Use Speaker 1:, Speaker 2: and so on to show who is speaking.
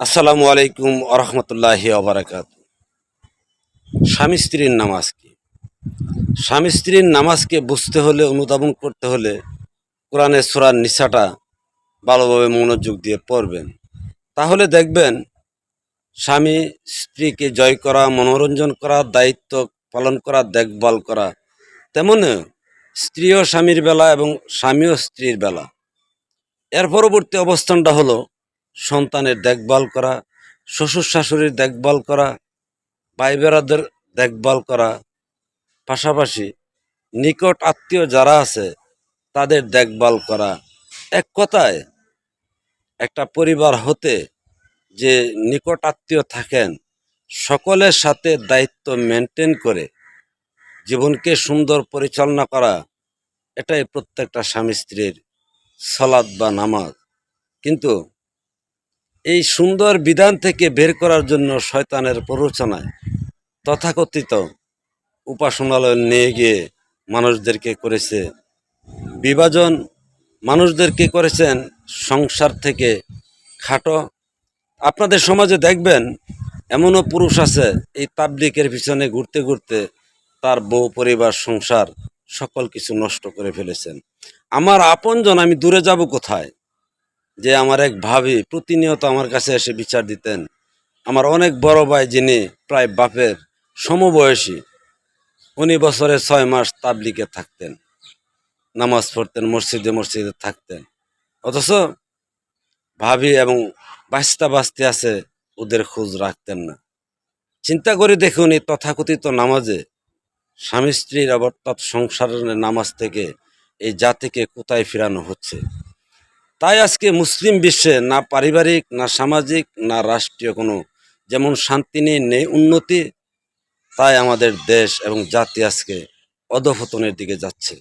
Speaker 1: আসসালামু আলাইকুম আরহামতুল্লাহ আবরাকাত স্বামী স্ত্রীর নামাজ কি? স্বামী স্ত্রীর নামাজকে বুঝতে হলে, অনুধাবন করতে হলে কোরআনের সুরার নিশাটা ভালোভাবে মনোযোগ দিয়ে পড়বেন। তাহলে দেখবেন, স্বামী স্ত্রীকে জয় করা, মনোরঞ্জন করা, দায়িত্ব পালন করা, দেখভাল করা, তেমনি স্ত্রী ও স্বামীর বেলা এবং স্বামী ও স্ত্রীর বেলা। এর পরবর্তী অবস্থানটা হলো সন্তানের দেখভাল করা, শ্বশুর শাশুড়ির দেখভাল করা, ভাই বেড়াদের দেখভাল করা। পাশাপাশি নিকট আত্মীয় যারা আছে, তাদের দেখভাল করা। এক কথায়, একটা পরিবার হতে যে নিকট আত্মীয় থাকেন, সকলের সাথে দায়িত্ব মেনটেন করে, জীবনকে সুন্দর পরিচালনা করা, এটাই প্রত্যেকটা স্বামী স্ত্রীর সলাদ বা নামাজ। কিন্তু এই সুন্দর বিধান থেকে বের করার জন্য শয়তানের প্ররোচনায় তথাকথিত উপাসনালয় নিয়ে গিয়ে মানুষদেরকে করেছে বিভাজন। মানুষদেরকে করেছেন সংসার থেকে খাটো। আপনাদের সমাজে দেখবেন, এমনও পুরুষ আছে এই তাবলিকের পিছনে ঘুরতে ঘুরতে তার বউ, পরিবার, সংসার সকল কিছু নষ্ট করে ফেলেছেন। আমার আপনজন, আমি দূরে যাব কোথায়? যে আমার এক ভাবি প্রতিনিয়ত আমার কাছে এসে বিচার দিতেন। আমার অনেক বড় ভাই যিনি প্রায় বাপের সমবয়সী, উনি বছরে ছয় মাস তাবলিকে থাকতেন। নামাজ পড়তেন, মসজিদে মসজিদে থাকতেন। অথচ ভাবি এবং বাস্তা বাস্তি আছে, ওদের খোঁজ রাখতেন না। চিন্তা করে দেখুন এই তথাকথিত নামাজে, স্বামী স্ত্রীর অর্থাৎ সংসারের নামাজ থেকে এই জাতিকে কোথায় ফেরানো হচ্ছে? তাই আজকে মুসলিম বিশ্বে না পারিবারিক, না সামাজিক, না রাষ্ট্রীয় কোনো যেমন শান্তি নেই নেই উন্নতি, তাই আমাদের দেশ এবং জাতি আজকে অধপতনের দিকে যাচ্ছে।